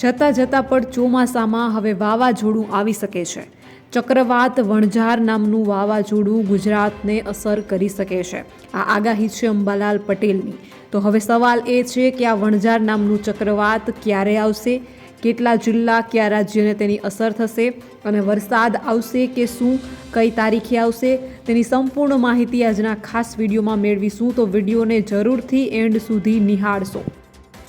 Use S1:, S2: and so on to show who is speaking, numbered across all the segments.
S1: જતાં જતાં પણ ચોમાસામાં હવે વાવાઝોડું આવી શકે છે. ચક્રવાત વણઝાર નામનું વાવાઝોડું ગુજરાતને અસર કરી શકે છે. આ આગાહી છે અંબાલાલ પટેલની. તો હવે સવાલ એ છે કે આ વણઝાર નામનું ચક્રવાત ક્યારે આવશે? કેટલા જિલ્લા, કયા રાજ્યને તેની અસર થશે? અને વરસાદ આવશે કે શું? કઈ તારીખે આવશે? તેની સંપૂર્ણ માહિતી આજના ખાસ વિડીયોમાં મેળવીશું. તો વિડીયોને જરૂરથી એન્ડ સુધી નિહાળશો.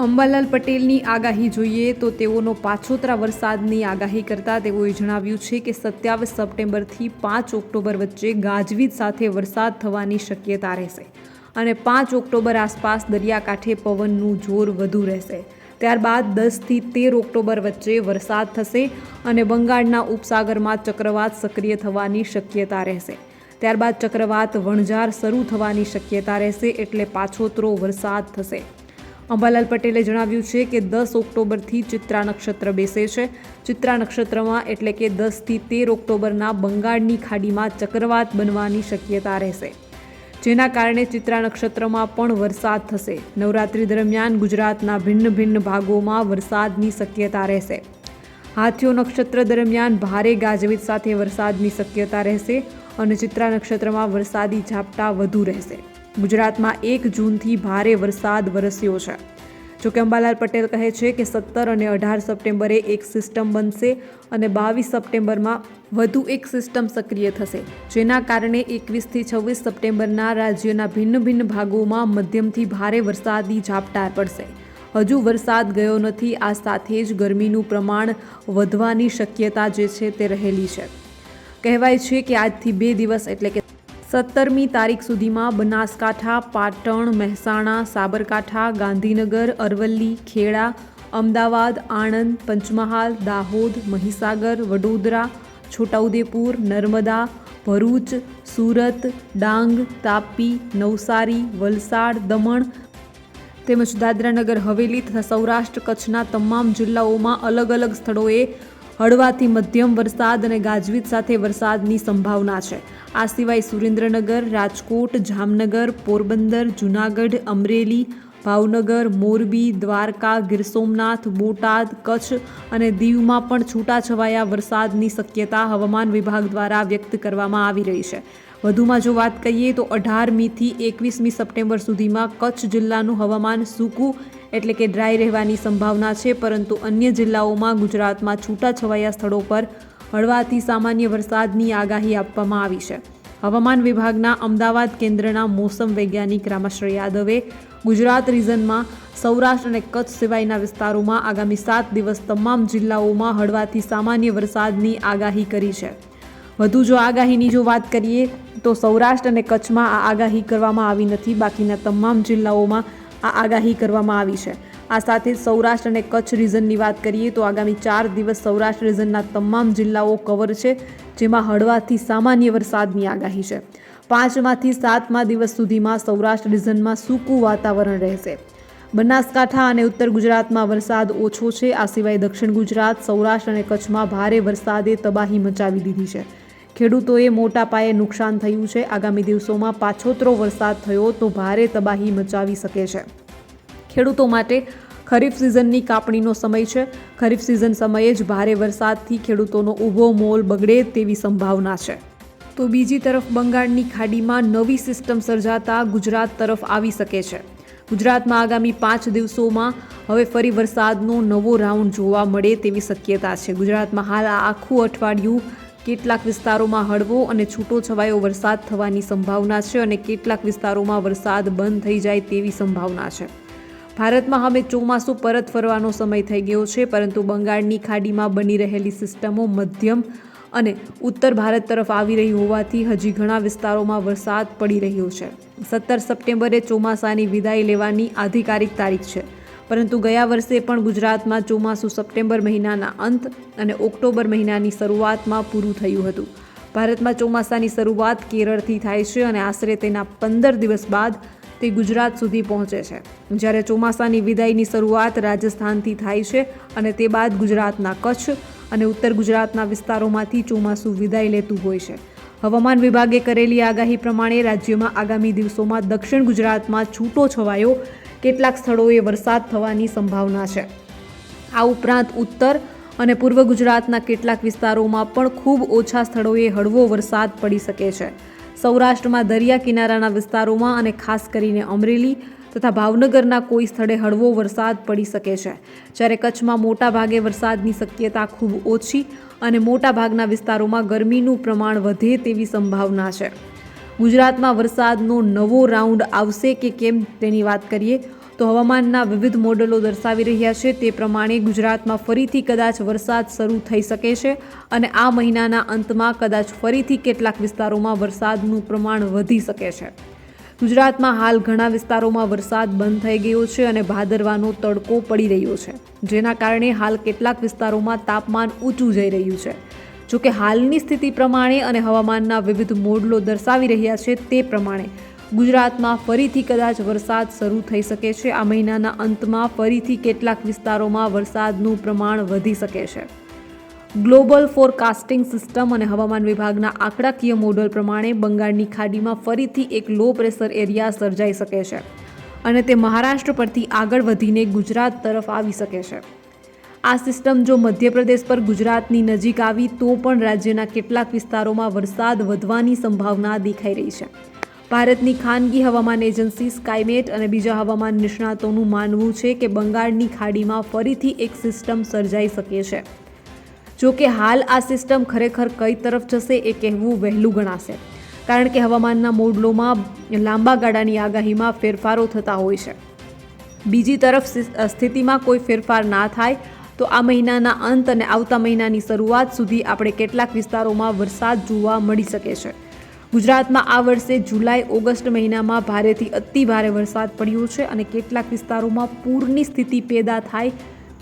S1: અંબાલાલ પટેલની આગાહી જોઈએ તો તેઓનો પાછોતરા વરસાદની આગાહી કરતા તેઓએ જણાવ્યું છે કે સત્યાવીસ સપ્ટેમ્બરથી પાંચ ઓક્ટોબર વચ્ચે ગાજવીજ સાથે વરસાદ થવાની શક્યતા રહેશે અને પાંચ ઓક્ટોબર આસપાસ દરિયાકાંઠે પવનનું જોર વધુ રહેશે. ત્યારબાદ દસથી તેર ઓક્ટોબર વચ્ચે વરસાદ થશે અને બંગાળના ઉપસાગરમાં ચક્રવાત સક્રિય થવાની શક્યતા રહેશે. ત્યારબાદ ચક્રવાત વણઝાર શરૂ થવાની શક્યતા રહેશે એટલે પાછોતરો વરસાદ થશે. અંબાલાલ પટેલે જણાવ્યું છે કે દસ ઓક્ટોબરથી ચિત્રા નક્ષત્ર બેસે છે. ચિત્રા નક્ષત્રમાં એટલે કે દસથી તેર ઓક્ટોબરના બંગાળની ખાડીમાં ચક્રવાત બનવાની શક્યતા રહેશે. જેના કારણે ચિત્રા નક્ષત્રમાં પણ વરસાદ થશે. નવરાત્રી દરમિયાન ગુજરાતના ભિન્ન ભિન્ન ભાગોમાં વરસાદની શક્યતા રહેશે. હાથીઓ નક્ષત્ર દરમિયાન ભારે ગાજવીજ સાથે વરસાદની શક્યતા રહેશે અને ચિત્રા નક્ષત્રમાં વરસાદી ઝાપટા વધુ રહેશે. ગુજરાતમાં એક જૂનથી ભારે વરસાદ વરસ્યો છે. જોકે અંબાલાલ પટેલ કહે છે કે સત્તર અને અઢાર સપ્ટેમ્બરે એક સિસ્ટમ બનશે અને બાવીસ સપ્ટેમ્બરમાં વધુ એક સિસ્ટમ સક્રિય થશે. જેના કારણે એકવીસથી છવ્વીસ સપ્ટેમ્બરના રાજ્યના ભિન્ન ભિન્ન ભાગોમાં મધ્યમથી ભારે વરસાદી ઝાપટા પડશે. હજુ વરસાદ ગયો નથી, આ સાથે જ ગરમીનું પ્રમાણ વધવાની શક્યતા જે છે તે રહેલી છે. કહેવાય છે કે આજથી બે દિવસ એટલે કે સત્તરમી તારીખ સુધીમાં બનાસકાંઠા, પાટણ, મહેસાણા, સાબરકાંઠા, ગાંધીનગર, અરવલ્લી, ખેડા, અમદાવાદ, આણંદ, પંચમહાલ, દાહોદ, મહીસાગર, વડોદરા, છોટાઉદેપુર, નર્મદા, ભરૂચ, સુરત, ડાંગ, તાપી, નવસારી, વલસાડ, દમણ તેમજ દાદરાનગર, હવેલી તથા સૌરાષ્ટ્ર કચ્છના તમામ જિલ્લાઓમાં અલગ અલગ સ્થળોએ હળવાથી મધ્યમ વરસાદ અને ગાજવીજ સાથે વરસાદની સંભાવના છે. આ સિવાય સુરેન્દ્રનગર, રાજકોટ, જામનગર, પોરબંદર, જૂનાગઢ, અમરેલી, ભાવનગર, મોરબી, દ્વારકા, ગીર સોમનાથ, બોટાદ, કચ્છ અને દીવમાં પણ છૂટાછવાયા વરસાદની શક્યતા હવામાન વિભાગ દ્વારા વ્યક્ત કરવામાં આવી રહી છે. વધુમાં જો વાત કરીએ તો અઢારમીથી એકવીસમી સપ્ટેમ્બર સુધીમાં કચ્છ જિલ્લાનું હવામાન સૂકું એટલે કે ડ્રાય રહેવાની સંભાવના છે, પરંતુ અન્ય જિલ્લાઓમાં ગુજરાતમાં છૂટાછવાયા સ્થળો પર હળવાથી સામાન્ય વરસાદની આગાહી આપવામાં આવી છે. હવામાન વિભાગના અમદાવાદ કેન્દ્રના મોસમ વૈજ્ઞાનિક રામાશ્રય યાદવે ગુજરાત રિઝનમાં સૌરાષ્ટ્ર અને કચ્છ સિવાયના વિસ્તારોમાં આગામી સાત દિવસ તમામ જિલ્લાઓમાં હળવાથી સામાન્ય વરસાદની આગાહી કરી છે. વધુ જો આગાહીની જો વાત કરીએ, તો સૌરાષ્ટ્ર અને કચ્છમાં આ આગાહી કરવામાં આવી નથી. બાકીના તમામ જિલ્લાઓમાં આ આગાહી કરવામાં આવી છે. આ સાથે સૌરાષ્ટ્ર અને કચ્છ રિઝનની વાત કરીએ, તો આગામી ચાર દિવસ સૌરાષ્ટ્ર રિઝનના તમામ જિલ્લાઓ કવર છે, જેમાં હળવાથી સામાન્ય વરસાદની આગાહી છે. પાંચમાંથી સાતમા દિવસ સુધીમાં સૌરાષ્ટ્ર રિઝનમાં સૂકું વાતાવરણ રહેશે. બનાસકાંઠા અને ઉત્તર ગુજરાતમાં વરસાદ ઓછો છે. આ સિવાય દક્ષિણ ગુજરાત, સૌરાષ્ટ્ર અને કચ્છમાં ભારે વરસાદે તબાહી મચાવી દીધી છે. ખેડૂતોએ મોટા પાયે નુકસાન થયું છે. આગામી દિવસોમાં પાછોતરો વરસાદ થયો તો ભારે તબાહી મચાવી શકે છે. ખેડૂતો માટે ખરીફ સિઝનની કાપણીનો સમય છે. ખરીફ સિઝન સમયે જ ભારે વરસાદથી ખેડૂતોનો ઊભો મોલ બગડે તેવી સંભાવના છે. તો બીજી તરફ બંગાળની ખાડીમાં નવી સિસ્ટમ સર્જાતા ગુજરાત તરફ આવી શકે છે. ગુજરાતમાં આગામી પાંચ દિવસોમાં હવે ફરી વરસાદનો નવો રાઉન્ડ જોવા મળે તેવી શક્યતા છે. ગુજરાતમાં હાલ આખું અઠવાડિયું કેટલાક વિસ્તારોમાં હળવો અને છૂટો છવાયો વરસાદ થવાની સંભાવના છે અને કેટલાક વિસ્તારોમાં વરસાદ બંધ થઈ જાય તેવી સંભાવના છે. ભારતમાં હવે ચોમાસું પરત ફરવાનો સમય થઈ ગયો છે, પરંતુ બંગાળની ખાડીમાં બની રહેલી સિસ્ટમો મધ્યમ અને ઉત્તર ભારત તરફ આવી રહી હોવાથી હજી ઘણા વિસ્તારોમાં વરસાદ પડી રહ્યો છે. સત્તર સપ્ટેમ્બરે ચોમાસાની વિદાય લેવાની આધિકારિક તારીખ છે. પરંતુ ગયા વર્ષે પણ ગુજરાતમાં ચોમાસું સપ્ટેમ્બર મહિનાના અંત અને ઓક્ટોબર મહિનાની શરૂઆતમાં પૂરું થયું હતું. ભારતમાં ચોમાસાની શરૂઆત કેરળથી થાય છે અને આશરે તેના પંદર દિવસ બાદ તે ગુજરાત સુધી પહોંચે છે. જ્યારે ચોમાસાની વિદાયની શરૂઆત રાજસ્થાનથી થાય છે અને તે બાદ ગુજરાતના કચ્છ અને ઉત્તર ગુજરાતના વિસ્તારોમાંથી ચોમાસું વિદાય લેતું હોય છે. હવામાન વિભાગે કરેલી આગાહી પ્રમાણે રાજ્યમાં આગામી દિવસોમાં દક્ષિણ ગુજરાતમાં છૂટો છવાયો કેટલાક સ્થળોએ વરસાદ થવાની સંભાવના છે. આ ઉપરાંત ઉત્તર અને પૂર્વ ગુજરાતના કેટલાક વિસ્તારોમાં પણ ખૂબ ઓછા સ્થળોએ હળવો વરસાદ પડી શકે છે. સૌરાષ્ટ્રમાં દરિયા કિનારાના વિસ્તારોમાં અને ખાસ કરીને અમરેલી તથા ભાવનગરના કોઈ સ્થળે હળવો વરસાદ પડી શકે છે, જ્યારે કચ્છમાં મોટાભાગે વરસાદની શક્યતા ખૂબ ઓછી અને મોટાભાગના વિસ્તારોમાં ગરમીનું પ્રમાણ વધે તેવી સંભાવના છે. ગુજરાતમાં વરસાદનો નવો રાઉન્ડ આવશે કે કેમ તેની વાત કરીએ તો હવામાનના વિવિધ મોડલો દર્શાવી રહ્યા છે. તે પ્રમાણે ગુજરાતમાં ફરીથી કદાચ વરસાદ શરૂ થઈ શકે છે અને આ મહિનાના અંતમાં કદાચ ફરીથી કેટલાક વિસ્તારોમાં વરસાદનું પ્રમાણ વધી શકે છે. ગુજરાતમાં હાલ ઘણા વિસ્તારોમાં વરસાદ બંધ થઈ ગયો છે અને ભાદરવાનો તડકો પડી રહ્યો છે. જેના કારણે હાલ કેટલાક વિસ્તારોમાં તાપમાન ઊંચું જઈ રહ્યું છે. જોકે હાલની સ્થિતિ પ્રમાણે અને હવામાનના વિવિધ મોડલો દર્શાવી રહ્યા છે તે પ્રમાણે ગુજરાતમાં ફરીથી કદાચ વરસાદ શરૂ થઈ શકે છે. આ મહિનાના અંતમાં ફરીથી કેટલાક વિસ્તારોમાં વરસાદનું પ્રમાણ વધી શકે છે. ગ્લોબલ ફોરકાસ્ટિંગ સિસ્ટમ અને હવામાન વિભાગના આંકડાકીય મોડલ પ્રમાણે બંગાળની ખાડીમાં ફરીથી એક લો પ્રેશર એરિયા સર્જાઈ શકે છે અને તે મહારાષ્ટ્ર પરથી આગળ વધીને ગુજરાત તરફ આવી શકે છે. આ સિસ્ટમ જો મધ્યપ્રદેશ પર ગુજરાતની નજીક આવી, તો પણ રાજ્યના કેટલાક વિસ્તારોમાં વરસાદ વધવાની સંભાવના દેખાઈ રહી છે. ભારતની ખાનગી હવામાન એજન્સી સ્કાયમેટ અને બીજા હવામાન નિષ્ણાતોનું માનવું છે કે બંગાળની ખાડીમાં ફરીથી એક સિસ્ટમ સર્જાઈ શકે છે. જો કે હાલ આ સિસ્ટમ ખરેખર કઈ તરફ જશે એ કહેવું વહેલું ગણાશે. કારણ કે હવામાનના મોડલોમાં લાંબા ગાળાની આગાહીમાં ફેરફારો થતા હોય છે. બીજી તરફ સ્થિતિમાં કોઈ ફેરફાર ના થાય તો આ મહિનાના અંત અને આવતા મહિનાની શરૂઆત સુધી આપણે કેટલાક વિસ્તારોમાં વરસાદ જોવા મળી શકે છે. ગુજરાતમાં આ વર્ષે જુલાઈ, ઓગસ્ટ મહિનામાં ભારેથી અતિ ભારે વરસાદ પડ્યો છે અને કેટલાક વિસ્તારોમાં પૂરની સ્થિતિ પેદા થાય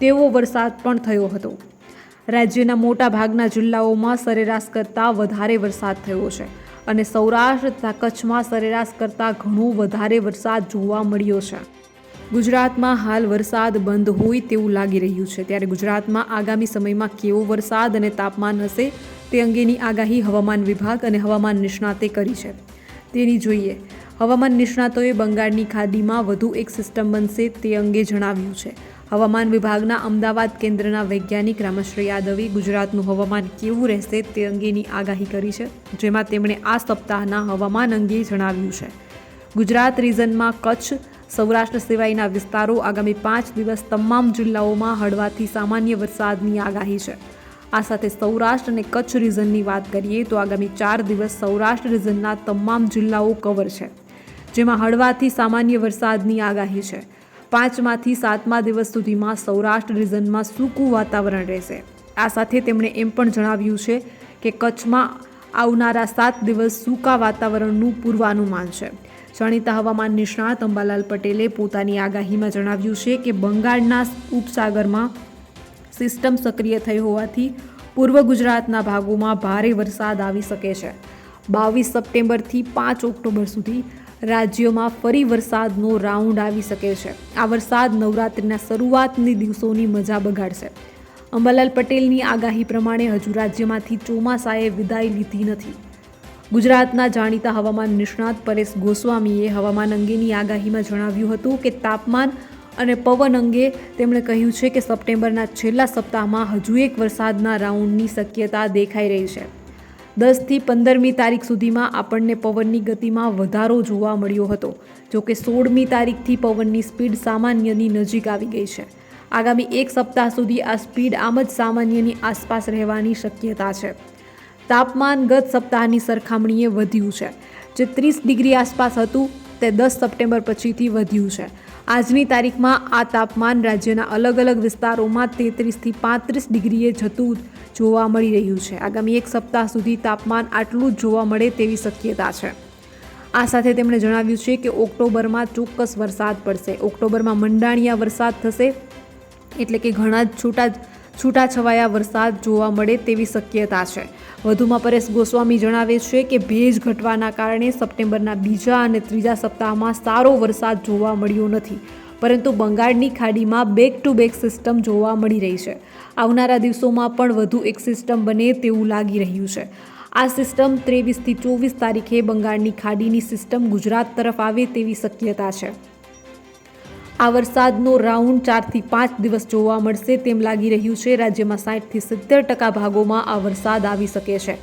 S1: તેવો વરસાદ પણ થયો હતો. રાજ્યના મોટા ભાગના જિલ્લાઓમાં સરેરાશ કરતાં વધારે વરસાદ થયો છે અને સૌરાષ્ટ્ર તથા કચ્છમાં સરેરાશ કરતાં ઘણો વધારે વરસાદ જોવા મળ્યો છે. ગુજરાતમાં હાલ વરસાદ બંધ હોય તેવું લાગી રહ્યું છે. ત્યારે ગુજરાતમાં આગામી સમયમાં કેવો વરસાદ અને તાપમાન હશે તે અંગેની આગાહી હવામાન વિભાગ અને હવામાન નિષ્ણાતે કરી છે. તેની જોઈએ, હવામાન નિષ્ણાતોએ બંગાળની ખાડીમાં વધુ એક સિસ્ટમ બનશે તે અંગે જણાવ્યું છે. હવામાન વિભાગના અમદાવાદ કેન્દ્રના વૈજ્ઞાનિક રામશ્રી યાદવે ગુજરાતનું હવામાન કેવું રહેશે તે અંગેની આગાહી કરી છે, જેમાં તેમણે આ સપ્તાહના હવામાન અંગે જણાવ્યું છે. ગુજરાત રિઝનમાં કચ્છ સૌરાષ્ટ્ર સિવાયના વિસ્તારો આગામી પાંચ દિવસ તમામ જિલ્લાઓમાં હળવાથી સામાન્ય વરસાદની આગાહી છે. આ સાથે સૌરાષ્ટ્ર અને કચ્છ રિજનની વાત કરીએ તો આગામી ચાર દિવસ સૌરાષ્ટ્ર રિજનના તમામ જિલ્લાઓ કવર છે, જેમાં હળવાથી સામાન્ય વરસાદની આગાહી છે. પાંચમાંથી સાતમા દિવસ સુધીમાં સૌરાષ્ટ્ર રિજનમાં સૂકું વાતાવરણ રહેશે. આ સાથે તેમણે એમ પણ જણાવ્યું છે કે કચ્છમાં આવનારા સાત દિવસ સૂકા વાતાવરણનું પૂર્વાનુમાન છે. જાણીતા હવામાન નિષ્ણાત અંબાલાલ પટેલે પોતાની આગાહીમાં જણાવ્યું છે કે બંગાળના ઉપસાગરમાં સિસ્ટમ સક્રિય થઈ હોવાથી પૂર્વ ગુજરાતના ભાગોમાં ભારે વરસાદ આવી શકે છે. બાવીસ સપ્ટેમ્બરથી પાંચ ઓક્ટોબર સુધી રાજ્યમાં ફરી વરસાદનો રાઉન્ડ આવી શકે છે. આ વરસાદ નવરાત્રિના શરૂઆતની દિવસોની મજા બગાડશે. અંબાલાલ પટેલની આગાહી પ્રમાણે હજુ રાજ્યમાંથી ચોમાસાએ વિદાય લીધી નથી. ગુજરાતના જાણીતા હવામાન નિષ્ણાત પરેશ ગોસ્વામીએ હવામાન અંગેની આગાહીમાં જણાવ્યું હતું કે તાપમાન અને પવન અંગે તેમણે કહ્યું છે કે સપ્ટેમ્બરના છેલ્લા સપ્તાહમાં હજુ એક વરસાદના રાઉન્ડની શક્યતા દેખાઈ રહી છે. દસથી પંદરમી તારીખ સુધીમાં આપણને પવનની ગતિમાં વધારો જોવા મળ્યો હતો જોકે સોળમી તારીખથી પવનની સ્પીડ સામાન્યની નજીક આવી ગઈ છે. આગામી એક સપ્તાહ સુધી આ સ્પીડ આમ જ સામાન્યની આસપાસ રહેવાની શક્યતા છે. તાપમાન ગત સપ્તાહની સરખામણીએ વધ્યું છે. જે ત્રીસ ડિગ્રી આસપાસ હતું, તે દસ સપ્ટેમ્બર પછીથી વધ્યું છે. આજની તારીખમાં આ તાપમાન રાજ્યના અલગ અલગ વિસ્તારોમાં તેત્રીસથી પાંત્રીસ ડિગ્રીએ જતું જોવા મળી રહ્યું છે. આગામી એક સપ્તાહ સુધી તાપમાન આટલું જ જોવા મળે તેવી શક્યતા છે. આ સાથે તેમણે જણાવ્યું છે કે ઓક્ટોબરમાં ચોક્કસ વરસાદ પડશે. ઓક્ટોબરમાં મંડાણિયા વરસાદ થશે, એટલે કે ઘણા જ છૂટા છૂટાછવાયા વરસાદ જોવા મળે તેવી શક્યતા છે. વધુમાં પરેશ ગોસ્વામી જણાવે છે કે ભેજ ઘટવાના કારણે સપ્ટેમ્બરના બીજા અને ત્રીજા સપ્તાહમાં સારો વરસાદ જોવા મળ્યો નથી. પરંતુ બંગાળની ખાડીમાં બેક ટુ બેક સિસ્ટમ જોવા મળી રહી છે. આવનારા દિવસોમાં પણ વધુ એક સિસ્ટમ બને તેવું લાગી રહ્યું છે. આ સિસ્ટમ ત્રેવીસથી ચોવીસ તારીખે બંગાળની ખાડીની સિસ્ટમ ગુજરાત તરફ આવે તેવી શક્યતા છે. આ વરસાદનો રાઉન્ડ ચારથી પાંચ દિવસ જોવા મળશે તેમ લાગી રહ્યું છે. રાજ્યમાં સાઠથી સિત્તેર ટકા ભાગોમાં આ વરસાદ આવી શકે છે,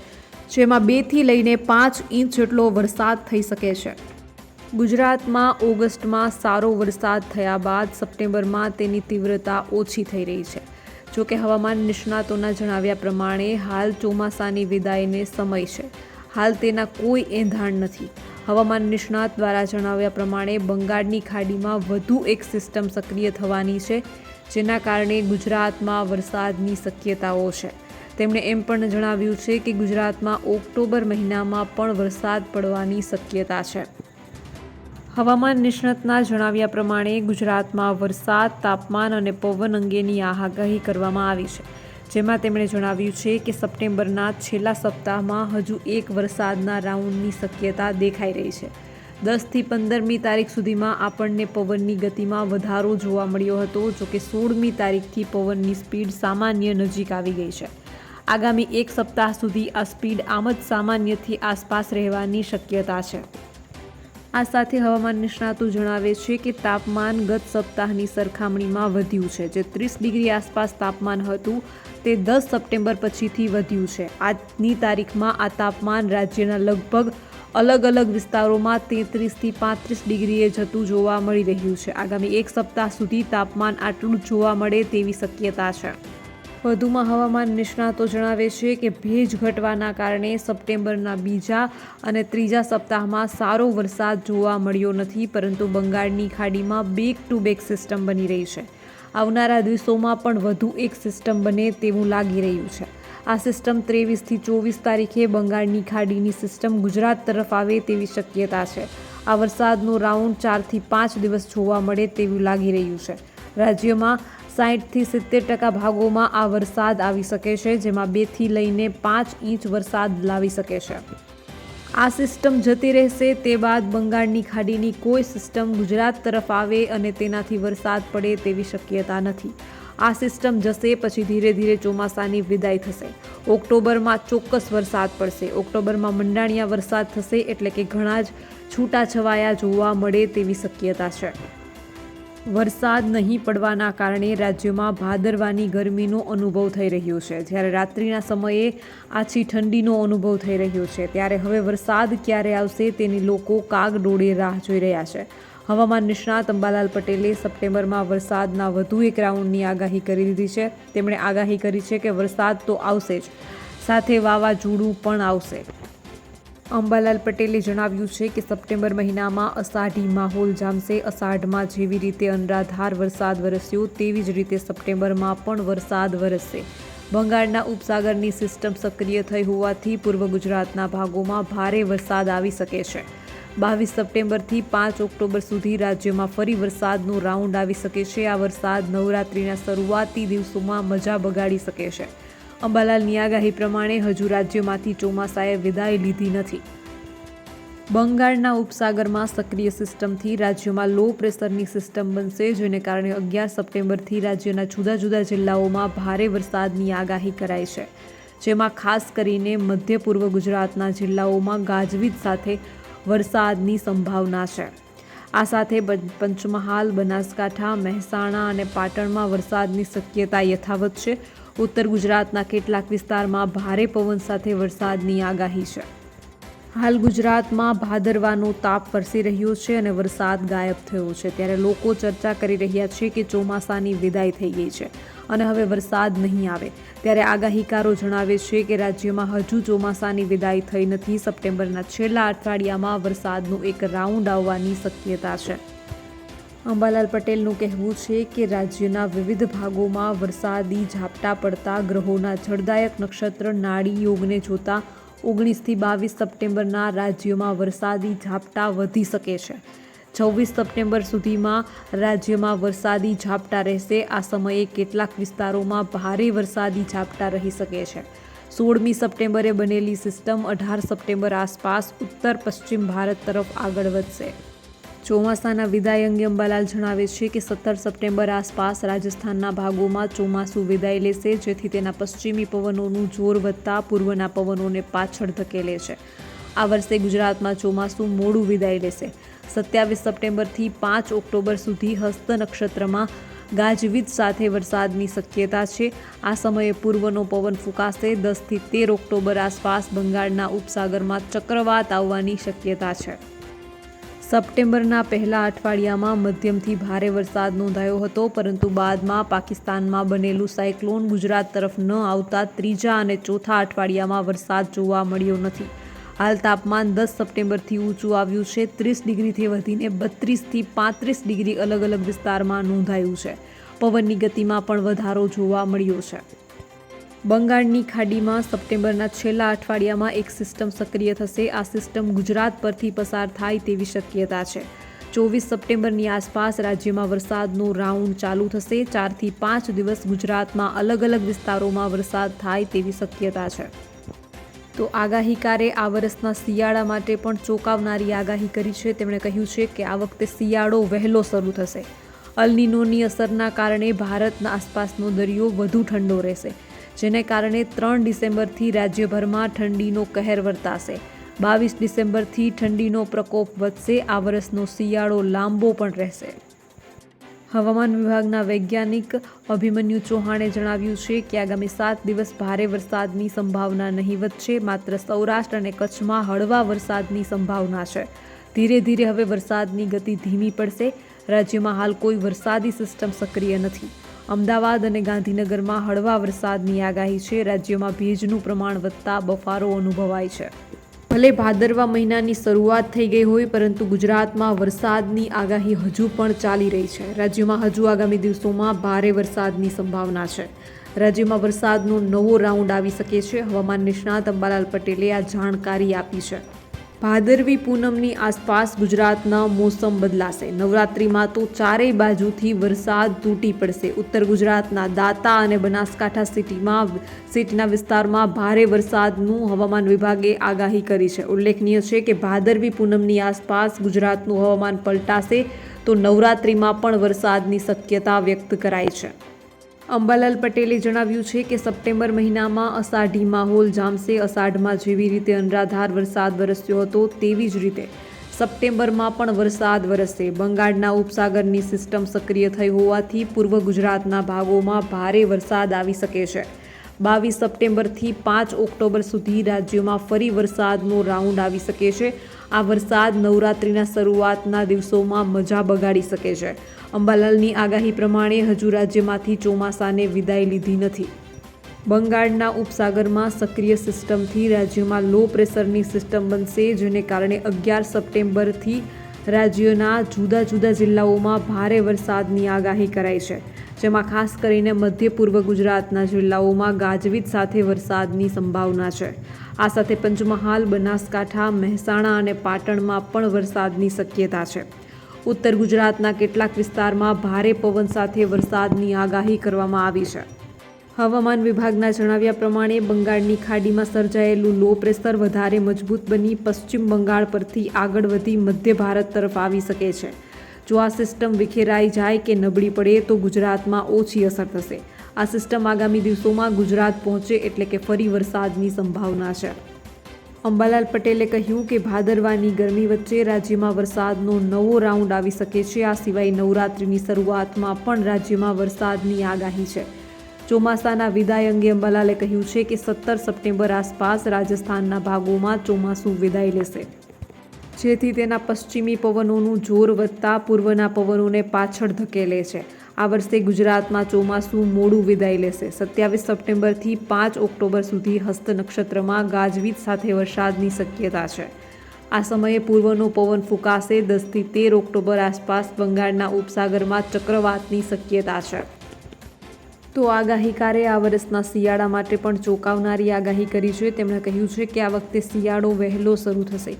S1: જેમાં બેથી લઈને પાંચ ઇંચ જેટલો વરસાદ થઈ શકે છે. ગુજરાતમાં ઓગસ્ટમાં સારો વરસાદ થયા બાદ સપ્ટેમ્બરમાં તેની તીવ્રતા ઓછી થઈ રહી છે. જો કે હવામાન નિષ્ણાતોના જણાવ્યા પ્રમાણે હાલ ચોમાસાની વિદાયને સમય છે. હાલ તેના કોઈ એંધાણ નથી. હવામાન નિષ્ણાત દ્વારા જણાવ્યા પ્રમાણે બંગાળની ખાડીમાં વધુ એક સિસ્ટમ સક્રિય થવાની છે, જેના કારણે ગુજરાતમાં વરસાદની શક્યતાઓ છે. તેમણે એમ પણ જણાવ્યું છે કે ગુજરાતમાં ઓક્ટોબર મહિનામાં પણ વરસાદ પડવાની શક્યતા છે. હવામાન નિષ્ણાતના જણાવ્યા પ્રમાણે ગુજરાતમાં વરસાદ, તાપમાન અને પવન અંગેની આગાહી કરવામાં આવી છે. જેમાં તેમણે જણાવ્યું છે કે સપ્ટેમ્બરના છેલ્લા સપ્તાહમાં હજુ એક વરસાદના રાઉન્ડની શક્યતા દેખાઈ રહી છે. દસથી પંદરમી તારીખ સુધીમાં આપણને પવનની ગતિમાં વધારો જોવા મળ્યો હતો જોકે સોળમી તારીખથી પવનની સ્પીડ સામાન્ય નજીક આવી ગઈ છે. આગામી એક સપ્તાહ સુધી આ સ્પીડ આમ જ સામાન્યથી આસપાસ રહેવાની શક્યતા છે. આ સાથે હવામાન નિષ્ણાતો જણાવે છે કે તાપમાન ગત સપ્તાહની સરખામણીમાં વધ્યું છે, જે ત્રીસ ડિગ્રી આસપાસ તાપમાન હતું. તે દસ સપ્ટેમ્બર પછીથી વધ્યું છે. આજની તારીખમાં આ તાપમાન રાજ્યના લગભગ અલગ અલગ વિસ્તારોમાં તેત્રીસથી પાંત્રીસ ડિગ્રીએ જતું જોવા મળી રહ્યું છે. આગામી એક સપ્તાહ સુધી તાપમાન આટલું જ જોવા મળે તેવી શક્યતા છે. વધુમાં હવામાન નિષ્ણાતો જણાવે છે કે ભેજ ઘટવાના કારણે સપ્ટેમ્બરના બીજા અને ત્રીજા સપ્તાહમાં સારો વરસાદ જોવા મળ્યો નથી, પરંતુ બંગાળની ખાડીમાં બેક ટુ બેક સિસ્ટમ બની રહી છે. આવનારા દિવસોમાં પણ વધુ એક સિસ્ટમ બને તેવું લાગી રહ્યું છે. આ સિસ્ટમ ત્રેવીસથી ચોવીસ તારીખે બંગાળની ખાડીની સિસ્ટમ ગુજરાત તરફ આવે તેવી શક્યતા છે. આ વરસાદનો રાઉન્ડ ચારથી પાંચ દિવસ જોવા મળે તેવું લાગી રહ્યું છે. રાજ્યમાં સાહીઠથી સિત્તેર ટકા ભાગોમાં આ વરસાદ આવી શકે છે, જેમાં બેથી લઈને પાંચ ઇંચ વરસાદ લાવી શકે છે. આ સિસ્ટમ જતી રહેશે તે બાદ બંગાળની ખાડીની કોઈ સિસ્ટમ ગુજરાત તરફ આવે અને તેનાથી વરસાદ પડે તેવી શક્યતા નથી. આ સિસ્ટમ જશે પછી ધીરે ધીરે ચોમાસાની વિદાય થશે. ઓક્ટોબરમાં ચોક્કસ વરસાદ પડશે. ઓક્ટોબરમાં મંડાણિયા વરસાદ થશે એટલે કે ઘણા જ છૂટાછવાયા જોવા મળે તેવી શક્યતા છે. વરસાદ નહીં પડવાના કારણે રાજ્યમાં ભાદરવાની ગરમીનો અનુભવ થઈ રહ્યો છે. જ્યારે રાત્રિના સમયે આછી ઠંડીનો અનુભવ થઈ રહ્યો છે. ત્યારે હવે વરસાદ ક્યારે આવશે તેની લોકો કાગ ડોળે રાહ જોઈ રહ્યા છે. હવામાન નિષ્ણાત અંબાલાલ પટેલે સપ્ટેમ્બરમાં વરસાદના વધુ એક રાઉન્ડની આગાહી કરી દીધી છે. તેમણે આગાહી કરી છે કે વરસાદ તો આવશે જ. સાથે વાવાઝોડું પણ આવશે. અંબાલાલ પટેલે જણાવ્યું છે કે સપ્ટેમ્બર મહિનામાં અષાઢી માહોલ જામશે. અષાઢમાં જેવી રીતે અનરાધાર વરસાદ વરસ્યો, તેવી જ રીતે સપ્ટેમ્બરમાં પણ વરસાદ વરસશે. બંગાળના ઉપસાગરની સિસ્ટમ સક્રિય થઈ હોવાથી પૂર્વ ગુજરાતના ભાગોમાં ભારે વરસાદ આવી શકે છે. બાવીસ સપ્ટેમ્બરથી પાંચ ઓક્ટોબર સુધી રાજ્યમાં ફરી વરસાદનો રાઉન્ડ આવી શકે છે. આ વરસાદ નવરાત્રિના શરૂઆતી દિવસોમાં મજા બગાડી શકે છે. અંબાલાલની આગાહી પ્રમાણે હજુ રાજ્યમાંથી ચોમાસાએ વિદાય લીધી નથી. બંગાળના ઉપસાગરમાં સક્રિય સિસ્ટમથી રાજ્યમાં લો પ્રેશરની સિસ્ટમ બનશે, જેને કારણે અગિયાર સપ્ટેમ્બરથી રાજ્યના જુદા જુદા જિલ્લાઓમાં ભારે વરસાદની આગાહી કરાઈ છે. જેમાં ખાસ કરીને મધ્ય પૂર્વ ગુજરાતના જિલ્લાઓમાં ગાજવીજ સાથે વરસાદની સંભાવના છે. આ સાથે પંચમહાલ, બનાસકાંઠા, મહેસાણા અને પાટણમાં વરસાદની શક્યતા યથાવત છે. ઉત્તર ગુજરાતના કેટલાક વિસ્તારમાં ભારે પવન સાથે વરસાદની આગાહી છે. હાલ ગુજરાતમાં ભાદરવાનો તાપ વરસી રહ્યો છે અને વરસાદ ગાયબ થયો છે. ત્યારે લોકો ચર્ચા કરી રહ્યા છે કે ચોમાસાની વિદાય થઈ ગઈ છે અને હવે વરસાદ નહીં આવે. ત્યારે આગાહીકારો જણાવે છે કે રાજ્યમાં હજુ ચોમાસાની વિદાય થઈ નથી. સપ્ટેમ્બરના છેલ્લા અઠવાડિયામાં વરસાદનું એક રાઉન્ડ આવવાની શક્યતા છે. અંબાલાલ પટેલનું કહેવું છે કે રાજ્યના વિવિધ ભાગોમાં વરસાદી ઝાપટા પડતા ગ્રહોના જળદાયક નક્ષત્ર નાડી યોગને જોતા ઓગણીસથી બાવીસ સપ્ટેમ્બરના રાજ્યમાં વરસાદી ઝાપટા વધી શકે છે. છવ્વીસ સપ્ટેમ્બર સુધીમાં રાજ્યમાં વરસાદી ઝાપટા રહેશે. આ સમયે કેટલાક વિસ્તારોમાં ભારે વરસાદી ઝાપટા રહી શકે છે. સોળમી સપ્ટેમ્બરે બનેલી સિસ્ટમ અઢાર સપ્ટેમ્બર આસપાસ ઉત્તર પશ્ચિમ ભારત તરફ આગળ વધશે. ચોમાસાના વિદાય અંગે અંબાલાલ જણાવે છે કે સત્તર સપ્ટેમ્બર આસપાસ રાજસ્થાનના ભાગોમાં ચોમાસું વિદાય લેશે, જેથી તેના પશ્ચિમી પવનોનું જોર વધતા પૂર્વના પવનોને પાછળ ધકેલે છે. આ વર્ષે ગુજરાતમાં ચોમાસું મોડું વિદાય લેશે. સત્યાવીસ સપ્ટેમ્બરથી પાંચ ઓક્ટોબર સુધી હસ્ત નક્ષત્રમાં ગાજવીજ સાથે વરસાદની શક્યતા છે. આ સમયે પૂર્વનો પવન ફૂંકાશે. દસથી તેર ઓક્ટોબર આસપાસ બંગાળના ઉપસાગરમાં ચક્રવાત આવવાની શક્યતા છે. સપ્ટેમ્બરના પહેલા અઠવાડિયામાં મધ્યમથી ભારે વરસાદ નોંધાયો હતો, પરંતુ બાદમાં પાકિસ્તાનમાં બનેલું સાયક્લોન ગુજરાત તરફ ન આવતા ત્રીજા અને ચોથા અઠવાડિયામાં વરસાદ જોવા મળ્યો નથી. હાલ તાપમાન દસ સપ્ટેમ્બરથી ઊંચું આવ્યું છે, ત્રીસ ડિગ્રીથી વધીને બત્રીસથી પાંત્રીસ ડિગ્રી અલગ અલગ વિસ્તારમાં નોંધાયું છે. પવનની ગતિમાં પણ વધારો જોવા મળ્યો છે. બંગાળની ખાડીમાં સપ્ટેમ્બરના છેલ્લા અઠવાડિયામાં એક સિસ્ટમ સક્રિય થશે. આ સિસ્ટમ ગુજરાત પરથી પસાર થાય તેવી શક્યતા છે. ચોવીસ સપ્ટેમ્બરની આસપાસ રાજ્યમાં વરસાદનો રાઉન્ડ ચાલુ થશે. ચારથી પાંચ દિવસ ગુજરાતમાં અલગ અલગ વિસ્તારોમાં વરસાદ થાય તેવી શક્યતા છે. તો આગાહીકારે આ વર્ષના શિયાળા માટે પણ ચોંકાવનારી આગાહી કરી છે. તેમણે કહ્યું છે કે આ વખતે શિયાળો વહેલો શરૂ થશે. અલનીનોની અસરના કારણે ભારતના આસપાસનો દરિયો વધુ ઠંડો રહેશે. જેને કારણે ત્રણ ડિસેમ્બરથી રાજ્યભરમાં ઠંડીનો કહેર વર્તાશે. બાવીસ ડિસેમ્બરથી ઠંડીનો પ્રકોપ વધશે, આ વર્ષનો શિયાળો લાંબો પણ રહેશે. હવામાન વિભાગના વૈજ્ઞાનિક અભિમન્યુ ચૌહાણે જણાવ્યું છે કે આગામી સાત દિવસ ભારે વરસાદની સંભાવના નહીવત છે માત્ર સૌરાષ્ટ્ર અને કચ્છમાં હળવા વરસાદની સંભાવના છે. ધીરે ધીરે હવે વરસાદની ગતિ ધીમી પડશે. રાજ્યમાં હાલ કોઈ વરસાદી સિસ્ટમ સક્રિય નથી. અમદાવાદ અને ગાંધીનગરમાં હળવા વરસાદની આગાહી છે. રાજ્યમાં ભેજનું પ્રમાણ વધતા બફારો અનુભવાય છે. ભલે ભાદરવા મહિનાની શરૂઆત થઈ ગઈ હોય, પરંતુ ગુજરાતમાં વરસાદની આગાહી હજુ પણ ચાલી રહી છે. રાજ્યમાં હજુ આગામી દિવસોમાં ભારે વરસાદની સંભાવના છે. રાજ્યમાં વરસાદનો નવો રાઉન્ડ આવી શકે છે. હવામાન નિષ્ણાત અંબાલાલ પટેલે આ જાણકારી આપી છે. ભાદરવી પૂનમની આસપાસ ગુજરાતના મોસમ બદલાશે. નવરાત્રિમાં તો ચારેય બાજુથી વરસાદ તૂટી પડશે. ઉત્તર ગુજરાતના દાતા અને બનાસકાંઠા સિટીમાં સિટીના વિસ્તારમાં ભારે વરસાદનું હવામાન વિભાગે આગાહી કરી છે. ઉલ્લેખનીય છે કે ભાદરવી પૂનમની આસપાસ ગુજરાતનું હવામાન પલટાશે તો નવરાત્રિમાં પણ વરસાદની શક્યતા વ્યક્ત કરાઈ છે. અંબાલાલ પટેલે જણાવ્યું છે કે સપ્ટેમ્બર મહિનામાં અષાઢી માહોલ જામશે. અષાઢમાં જેવી રીતે અનરાધાર વરસાદ વરસ્યો હતો, તેવી જ રીતે સપ્ટેમ્બરમાં પણ વરસાદ વરસશે બંગાળના ઉપસાગરની સિસ્ટમ સક્રિય થઈ હોવાથી પૂર્વ ગુજરાતના ભાગોમાં ભારે વરસાદ આવી શકે છે. બાવીસ સપ્ટેમ્બરથી પાંચ ઓક્ટોબર સુધી રાજ્યમાં ફરી વરસાદનો રાઉન્ડ આવી શકે છે. આ વરસાદ નવરાત્રિના શરૂઆતના દિવસોમાં મજા બગાડી શકે છે. અંબાલાલની આગાહી પ્રમાણે હજુ રાજ્યમાંથી ચોમાસાને વિદાય લીધી નથી. બંગાળના ઉપસાગરમાં સક્રિય સિસ્ટમથી રાજ્યમાં લો પ્રેશરની સિસ્ટમ બનશે, જેને કારણે અગિયાર સપ્ટેમ્બરથી રાજ્યના જુદા જુદા જિલ્લાઓમાં ભારે વરસાદની આગાહી કરાઈ છે, જેમાં ખાસ કરીને મધ્ય પૂર્વ ગુજરાતના જિલ્લાઓમાં ગાજવીજ સાથે વરસાદની સંભાવના છે. આ સાથે પંચમહાલ, બનાસકાંઠા, મહેસાણા અને પાટણમાં પણ વરસાદની શક્યતા છે. ઉત્તર ગુજરાતના કેટલાક વિસ્તારમાં ભારે પવન સાથે વરસાદની આગાહી કરવામાં આવી છે. હવામાન વિભાગના જણાવ્યા પ્રમાણે બંગાળની ખાડીમાં સર્જાયેલું લો પ્રેશર વધારે મજબૂત બની પશ્ચિમ બંગાળ પરથી આગળ વધી મધ્ય ભારત તરફ આવી શકે છે. જો આ સિસ્ટમ વિખેરાઈ જાય કે નબળી પડે તો ગુજરાતમાં ઓછી અસર થશે. આ સિસ્ટમ આગામી દિવસોમાં ગુજરાત પહોંચે એટલે કે ફરી વરસાદની સંભાવના છે. અંબાલાલ પટેલે કહ્યું કે ભાદરવાની ગરમી વચ્ચે રાજ્યમાં વરસાદનો નવો રાઉન્ડ આવી શકે છે. આ સિવાય નવરાત્રિની શરૂઆતમાં પણ રાજ્યમાં વરસાદની આગાહી છે. ચોમાસાના વિદાય અંગે અંબાલાલે કહ્યું છે કે સત્તર સપ્ટેમ્બર આસપાસ રાજસ્થાનના ભાગોમાં ચોમાસું વિદાય લેશે. જેથી તેના પશ્ચિમી પવનોનું જોર વધતા પૂર્વના પવનોને પાછળ ધકેલે છે. આ વર્ષે ગુજરાતમાં ચોમાસું મોડું વિદાય લેશે. સત્યાવીસ સપ્ટેમ્બરથી પાંચ ઓક્ટોબર સુધી હસ્ત નક્ષત્રમાં ગાજવીજ સાથે વરસાદની શક્યતા છે. આ સમયે પૂર્વનો પવન ફૂંકાશે. દસથી તેર ઓક્ટોબર આસપાસ બંગાળના ઉપસાગરમાં ચક્રવાતની શક્યતા છે. તો આગાહીકારે આ વર્ષના શિયાળા માટે પણ ચોંકાવનારી આગાહી કરી છે. તેમણે કહ્યું છે કે આ વખતે શિયાળો વહેલો શરૂ થશે.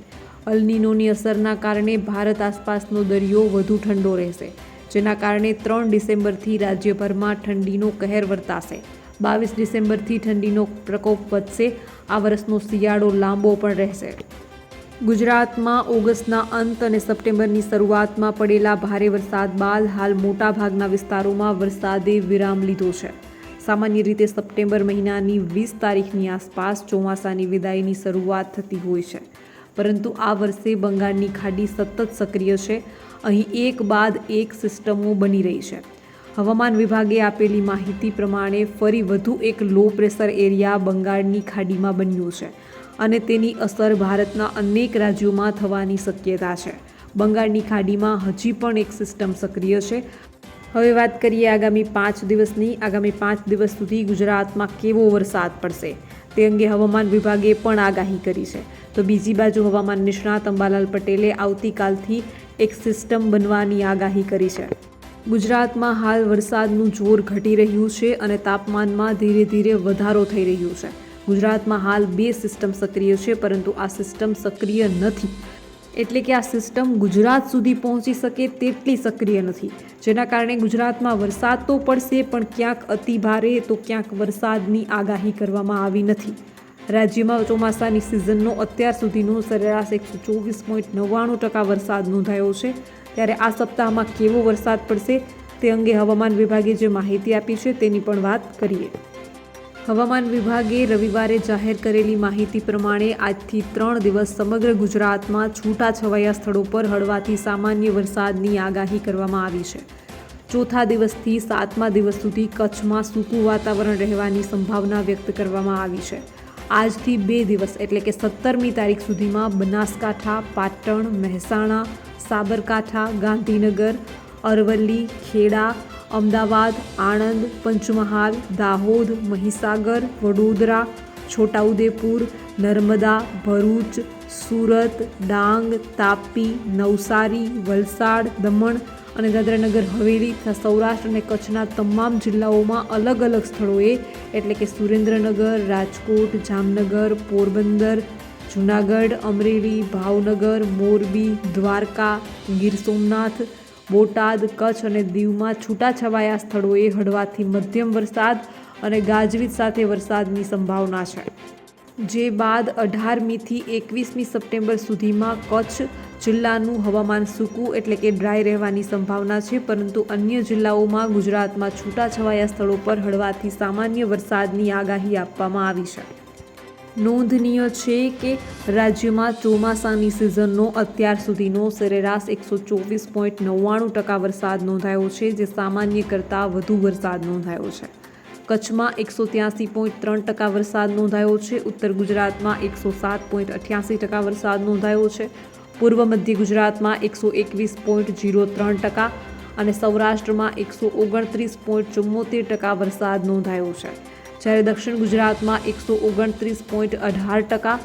S1: અલનીનોની અસરના કારણે ભારત આસપાસનો દરિયો વધુ ઠંડો રહેશે. જેના કારણે ત્રણ ડિસેમ્બરથી રાજ્યભરમાં ઠંડીનો કહેર વર્તાશે. બાવીસ ડિસેમ્બરથી ઠંડીનો પ્રકોપ વધશે. આ વર્ષનો શિયાળો લાંબો પણ રહેશે. ગુજરાતમાં ઓગસ્ટના અંત અને સપ્ટેમ્બરની શરૂઆતમાં પડેલા ભારે વરસાદ બાદ હાલ મોટાભાગના વિસ્તારોમાં વરસાદે વિરામ લીધો છે. સામાન્ય રીતે સપ્ટેમ્બર મહિનાની વીસ તારીખની આસપાસ ચોમાસાની વિદાયની શરૂઆત થતી હોય છે. પરંતુ આ વર્ષે બંગાળની ખાડી સતત સક્રિય છે. અહીં એક બાદ એક સિસ્ટમો બની રહી છે. હવામાન વિભાગે આપેલી માહિતી પ્રમાણે ફરી વધુ એક લો પ્રેશર એરિયા બંગાળની ખાડીમાં બન્યું છે અને તેની અસર ભારતના અનેક રાજ્યોમાં થવાની શક્યતા છે. બંગાળની ખાડીમાં હજી પણ એક સિસ્ટમ સક્રિય છે. હવે વાત કરીએ આગામી પાંચ દિવસની. આગામી પાંચ દિવસ સુધી ગુજરાતમાં કેવો વરસાદ પડશે? તે અંગે હવામાન વિભાગે પણ આગાહી કરી છે. તો બીજી બાજુ હવામાન નિષ્ણાત અંબાલાલ પટેલે આવતીકાલથી એક સિસ્ટમ બનવાની આગાહી કરી છે. ગુજરાતમાં હાલ વરસાદનું જોર ઘટી રહ્યું છે અને તાપમાનમાં ધીરે ધીરે વધારો થઈ રહ્યો છે. ગુજરાતમાં હાલ બે સિસ્ટમ સક્રિય છે, પરંતુ આ સિસ્ટમ સક્રિય નથી. એટલે કે આ સિસ્ટમ ગુજરાત સુધી પહોંચી શકે તેટલી સક્રિય નથી. જેના કારણે ગુજરાતમાં વરસાદ તો પડશે, પણ ક્યાંક અતિ ભારે તો ક્યાંક વરસાદની આગાહી કરવામાં આવી નથી. રાજ્યમાં ચોમાસાની સિઝનનો અત્યાર સુધીનો સરેરાશ એકસો ચોવીસ પોઈન્ટ નવ્વાણું ટકા વરસાદ નોંધાયો છે. ત્યારે આ સપ્તાહમાં કેવો વરસાદ પડશે તે અંગે હવામાન વિભાગે જે માહિતી આપી છે તેની પણ વાત કરીએ. હવામાન વિભાગે રવિવારે જાહેર કરેલી માહિતી પ્રમાણે આજથી ત્રણ દિવસ સમગ્ર ગુજરાતમાં છૂટાછવાયા સ્થળો પર હળવાથી સામાન્ય વરસાદની આગાહી કરવામાં આવી છે. ચોથા દિવસથી સાતમા દિવસ સુધી કચ્છમાં સૂકું વાતાવરણ રહેવાની સંભાવના વ્યક્ત કરવામાં આવી છે. આજથી બે દિવસ એટલે કે સત્તરમી તારીખ સુધીમાં બનાસકાંઠા, પાટણ, મહેસાણા, સાબરકાંઠા, ગાંધીનગર, અરવલ્લી, ખેડા, અમદાવાદ, આણંદ, પંચમહાલ, દાહોદ, મહીસાગર, વડોદરા, છોટાઉદેપુર, નર્મદા, ભરૂચ, સુરત, ડાંગ, તાપી, નવસારી, વલસાડ, દમણ અને દાદરાનગર હવેલી તથા સૌરાષ્ટ્ર અને કચ્છના તમામ જિલ્લાઓમાં અલગ અલગ સ્થળોએ, એટલે કે સુરેન્દ્રનગર, રાજકોટ, જામનગર, પોરબંદર, જૂનાગઢ, અમરેલી, ભાવનગર, મોરબી, દ્વારકા, ગીર સોમનાથ, બોટાદ, કચ્છ અને દીવમાં છૂટાછવાયા સ્થળોએ હળવાથી મધ્યમ વરસાદ અને ગાજવીજ સાથે વરસાદની સંભાવના છે. જે બાદ અઢારમીથી એકવીસમી સપ્ટેમ્બર સુધીમાં કચ્છ જિલ્લાનું હવામાન સૂકું એટલે કે ડ્રાય રહેવાની સંભાવના છે, પરંતુ અન્ય જિલ્લાઓમાં ગુજરાતમાં છૂટાછવાયા સ્થળો પર હળવાથી સામાન્ય વરસાદની આગાહી આપવામાં આવી છે. નોંધનીય છે કે રાજ્યમાં ચોમાસાની સિઝનનો અત્યાર સુધીનો સરેરાશ એકસો ચોવીસ પોઈન્ટ નવ્વાણું ટકા વરસાદ નોંધાયો છે, જે સામાન્ય કરતાં વધુ વરસાદ નોંધાયો છે. કચ્છમાં એકસો ત્યાસી પોઈન્ટ ત્રણ ટકા વરસાદ નોંધાયો છે, ઉત્તર ગુજરાતમાં એકસો સાત પોઈન્ટ અઠ્યાસી ટકા વરસાદ નોંધાયો છે પૂર્વ મધ્ય ગુજરાતમાં એકસો એકવીસ પોઈન્ટ જીરો ત્રણ ટકા અને સૌરાષ્ટ્રમાં એકસો ઓગણત્રીસ પોઈન્ટ ચુમ્મોતેર ટકા વરસાદ નોંધાયો છે. જ્યારે દક્ષિણ ગુજરાતમાં એકસો ઓગણત્રીસ પોઈન્ટ અઢાર ટકા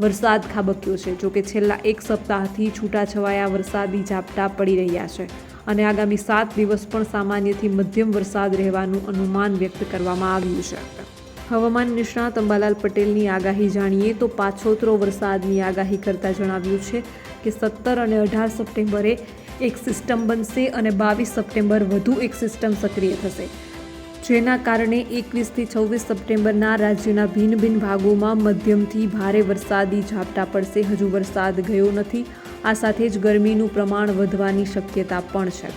S1: વરસાદ ખાબક્યો છે, જોકે છેલ્લા એક સપ્તાહથી છૂટાછવાયા વરસાદી ઝાપટા પડી રહ્યા છે અને આગામી સાત દિવસ પણ સામાન્યથી મધ્યમ વરસાદ રહેવાનું અનુમાન વ્યક્ત કરવામાં આવ્યું છે. હવામાન નિષ્ણાત અંબાલાલ પટેલની આગાહી જાણીએ તો પાછોતરો વરસાદની આગાહી કરતાં જણાવ્યું છે કે સત્તર અને અઢાર સપ્ટેમ્બરે એક સિસ્ટમ બનશે અને બાવીસ સપ્ટેમ્બર વધુ એક સિસ્ટમ સક્રિય થશે. જેના કારણે એકવીસથી છવ્વીસ સપ્ટેમ્બરના રાજ્યના ભિન્ન ભિન્ન ભાગોમાં મધ્યમથી ભારે વરસાદી ઝાપટા પડશે. હજુ વરસાદ ગયો નથી. આ સાથે જ ગરમીનું પ્રમાણ વધવાની શક્યતા પણ છે.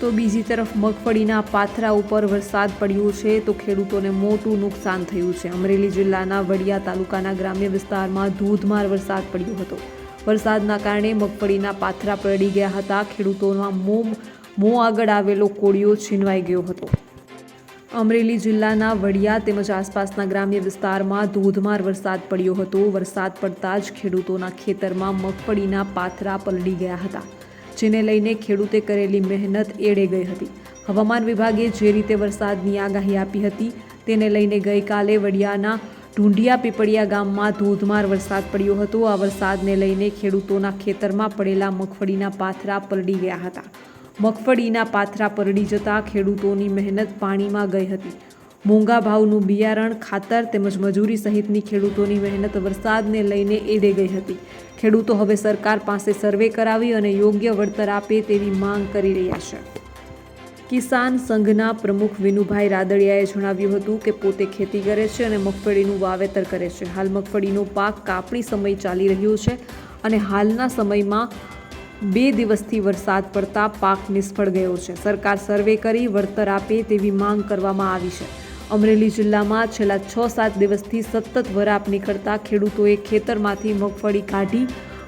S1: તો બીજી તરફ મગફળીના પાથરા ઉપર વરસાદ પડ્યો છે તો ખેડૂતોને મોટું નુકસાન થયું છે. અમરેલી જિલ્લાના વડિયા તાલુકાના ગ્રામ્ય વિસ્તારમાં ધોધમાર વરસાદ પડ્યો હતો. વરસાદના કારણે મગફળીના પાથરા પડી ગયા હતા. ખેડૂતોના મોં મોં આગળ આવેલો કોળિયો છીનવાઈ ગયો હતો. અમરેલી જિલ્લાના વડિયા તેમજ આસપાસના ગ્રામ્ય વિસ્તારમાં ધોધમાર વરસાદ પડ્યો હતો. વરસાદ પડતા જ ખેડૂતોના ખેતરમાં મગફળીના પાથરા પલળી ગયા હતા, જેને લઈને ખેડૂતે કરેલી મહેનત એળે ગઈ હતી. હવામાન વિભાગે જે રીતે વરસાદની આગાહી આપી હતી, તેને લઈને ગઈકાલે વડિયાના ઢૂંઢિયા પીપળિયા ગામમાં ધોધમાર વરસાદ પડ્યો હતો. આ વરસાદને લઈને ખેડૂતોના ખેતરમાં પડેલા મગફળીના પાથરા પરડી ગયા હતા. મગફળીના પાથરા પરડી જતા ખેડૂતોની મહેનત પાણીમાં ગઈ હતી. મોંઘા ભાવનું બિયારણ, ખાતર તેમજ મજૂરી સહિતની ખેડૂતોની મહેનત વરસાદને લઈને એડે ગઈ હતી. ખેડૂતો હવે સરકાર પાસે સર્વે કરાવી અને યોગ્ય વળતર આપે તેવી માંગ કરી રહ્યા છે. કિસાન સંઘના પ્રમુખ વિનુભાઈ રાદડિયાએ જણાવ્યું હતું કે પોતે ખેતી કરે છે અને મગફળીનું વાવેતર કરે છે. હાલ મગફળીનો પાક કાપણી સમય ચાલી રહ્યો છે અને હાલના સમયમાં બે દિવસથી વરસાદ પડતા પાક નિષ્ફળ ગયો છે. સરકાર સર્વે કરી વળતર આપે તેવી માંગ કરવામાં આવી છે. અમરેલી જિલ્લામાં છેલ્લા છ સાત દિવસથી સતત વરાપ નીકળતા ખેડૂતોએ ખેતરમાંથી મગફળી કાઢી